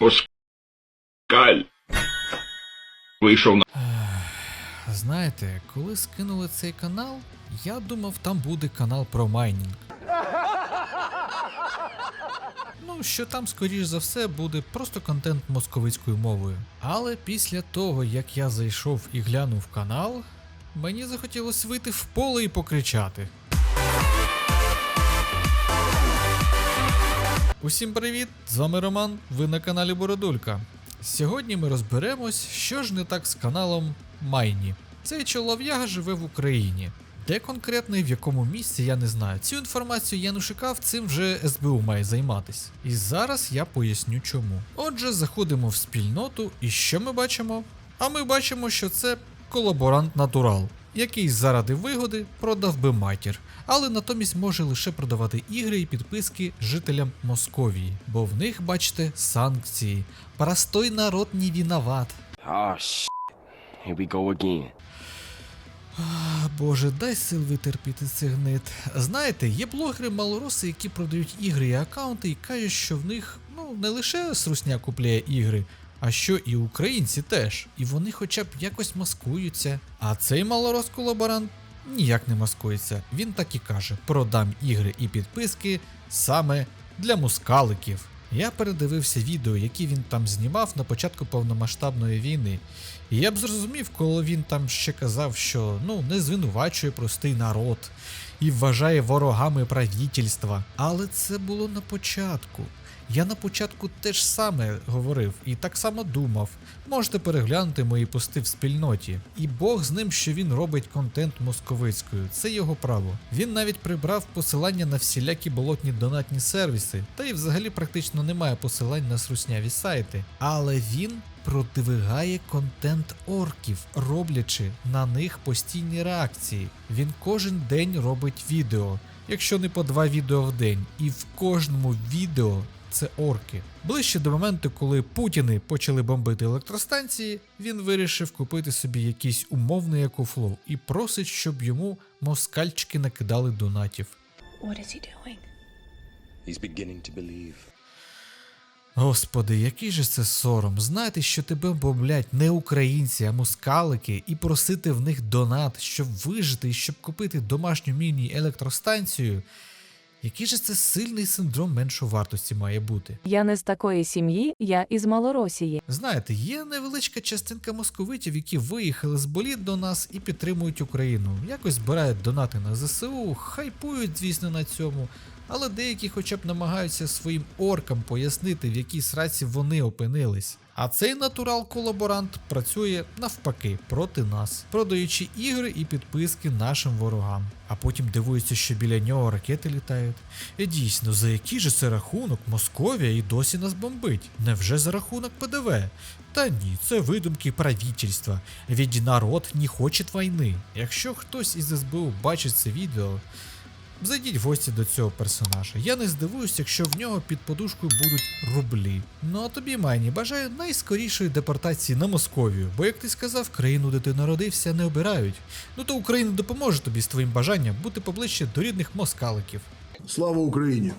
Москаль вийшов на Знаєте, коли скинули цей канал, я думав, там буде канал про майнінг. Ну, що там, скоріш за все, буде просто контент московицькою мовою. Але після того, як я зайшов і глянув канал, мені захотілося вийти в поле і покричати. Усім привіт! З вами Роман, ви на каналі Бородулька. Сьогодні ми розберемось, що ж не так з каналом Майні. Цей чолов'яга живе в Україні. Де конкретно і в якому місці, я не знаю. Цю інформацію я не шукав, цим вже СБУ має займатись. І зараз я поясню чому. Отже, заходимо в спільноту, і що ми бачимо? А ми бачимо, що це колаборант натурал, який заради вигоди продав би матір, але натомість може лише продавати ігри і підписки жителям Московії, бо в них, бачите, санкції. Простой народ не виноват. Oh shit. Here we go again. Боже, дай сил витерпіти цей гнит. Знаєте, є блогери малороси, які продають ігри і аккаунти і кажуть, що в них ну не лише срусня купляє ігри, а що і українці теж. І вони хоча б якось маскуються. А цей малорос колаборант ніяк не маскується. Він так і каже: продам ігри і підписки саме для мускаликів. Я передивився відео, які він там знімав на початку повномасштабної війни. Я б зрозумів, коли він там ще казав, що ну не звинувачує простий народ і вважає ворогами правительства. Але це було на початку. Я на початку теж саме говорив і так само думав. Можете переглянути мої пости в спільноті. І Бог з ним, що він робить контент московицькою. Це його право. Він навіть прибрав посилання на всілякі болотні донатні сервіси, та й взагалі практично немає посилань на срусняві сайти. Але він продвигає контент орків, роблячи на них постійні реакції. Він кожен день робить відео, якщо не по два відео в день, і в кожному відео це орки. Ближче до моменту, коли Путіни почали бомбити електростанції, він вирішив купити собі якийсь умовний екофлоу і просить, щоб йому москальчики накидали донатів. What is he doing? He's beginning to believe. Господи, який же це сором, знати, що тебе бомблять не українці, а мускалики, і просити в них донат, щоб вижити і щоб купити домашню міні-електростанцію. Який же це сильний синдром меншої вартості має бути? Я не з такої сім'ї, я із Малоросії. Знаєте, є невеличка частинка московитів, які виїхали з боліт до нас і підтримують Україну. Якось збирають донати на ЗСУ, хайпують, звісно, на цьому. Але деякі хоча б намагаються своїм оркам пояснити, в якій сраці вони опинились. А цей натурал-колаборант працює навпаки проти нас, продаючи ігри і підписки нашим ворогам. А потім дивується, що біля нього ракети літають. І дійсно, за який же це рахунок Московія і досі нас бомбить? Невже за рахунок ПДВ? Та ні, це видумки правительства. Ведь народ не хоче війни. Якщо хтось із СБУ бачить це відео, Зайдіть в гості до цього персонажа. Я не здивуюсь, якщо в нього під подушкою будуть рублі. Ну а тобі, Майні, бажаю найскорішої депортації на Московію, бо як ти сказав, країну, де ти народився, не обирають. Ну то Україна допоможе тобі з твоїм бажанням бути поближче до рідних москаликів. Слава Україні!